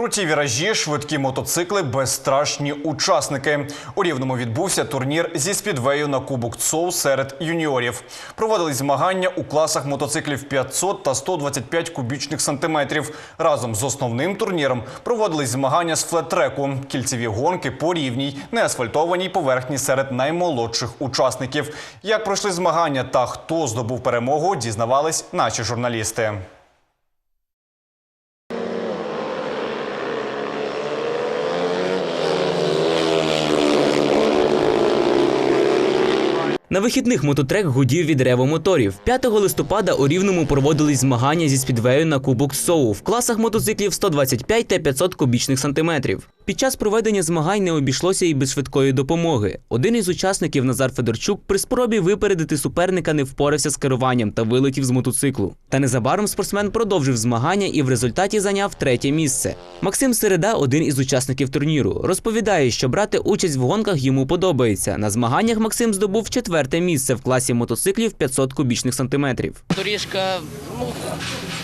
Круті віражі, швидкі мотоцикли, безстрашні учасники. У Рівному відбувся турнір зі спідвею на Кубок ЦОУ серед юніорів. Проводились змагання у класах мотоциклів 500 та 125 кубічних сантиметрів. Разом з основним турніром проводились змагання з флет-треку, кільцеві гонки по рівній, неасфальтованій поверхні серед наймолодших учасників. Як пройшли змагання та хто здобув перемогу, дізнавались наші журналісти. На вихідних мототрек гудів від ревомоторів. 5 листопада у Рівному проводились змагання зі спідвею на Кубок СОУ в класах мотоциклів 125 та 500 кубічних сантиметрів. Під час проведення змагань не обійшлося і без швидкої допомоги. Один із учасників Назар Федорчук при спробі випередити суперника не впорався з керуванням та вилетів з мотоциклу. Та незабаром спортсмен продовжив змагання і в результаті зайняв третє місце. Максим Середа, один із учасників турніру, розповідає, що брати участь в гонках йому подобається. На змаганнях Максим здобув четверте місце в класі мотоциклів 500 кубічних сантиметрів. Доріжка ну,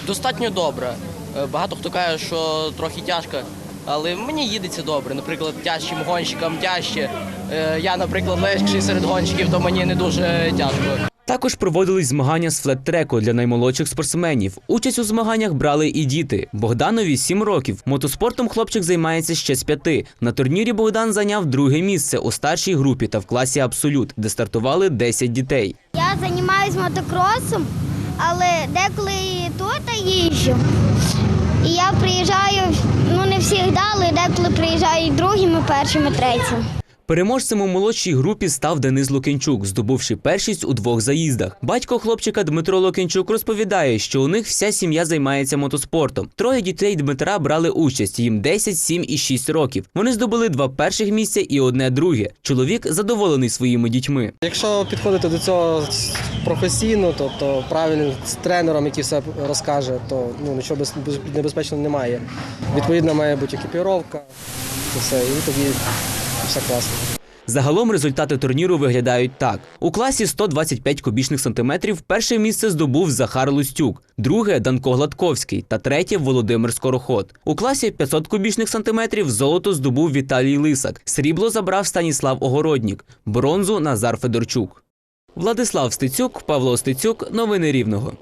достатньо добра. Е, Багато хто каже, що трохи тяжка, але мені їдеться добре. Наприклад, тяжчим гонщикам тяжче. Е, Я, наприклад, легший серед гонщиків, то мені не дуже тяжко. Також проводились змагання з флет-треку для наймолодших спортсменів. Участь у змаганнях брали і діти. Богданові 7 років. Мотоспортом хлопчик займається ще з п'яти. На турнірі Богдан зайняв друге місце у старшій групі та в класі Абсолют, де стартували 10 дітей. Я займаюся мотокросом, але деколи і тут їжджу. І я приїжджаю, ну не всіх але деколи приїжджаю і другими, першими, третіми. Переможцем у молодшій групі став Денис Лукінчук, здобувши першість у двох заїздах. Батько хлопчика Дмитро Лукінчук розповідає, що у них вся сім'я займається мотоспортом. Троє дітей Дмитра брали участь. Їм 10, 7 і 6 років. Вони здобули два перших місця і одне друге. Чоловік задоволений своїми дітьми. Якщо підходити до цього професійно, тобто правильно з тренером, який все розкаже, то ну, нічого без- без- небезпечного немає. Відповідно, має бути екіпіровка, це все, і тоді все класно. Загалом результати турніру виглядають так: у класі 125 кубічних сантиметрів перше місце здобув Захар Лустюк, друге Данко Гладковський та третє Володимир Скороход. У класі 500 кубічних сантиметрів золото здобув Віталій Лисак, срібло забрав Станіслав Огороднік, бронзу Назар Федорчук. Владислав Стецюк, Павло Стецюк, новини Рівного.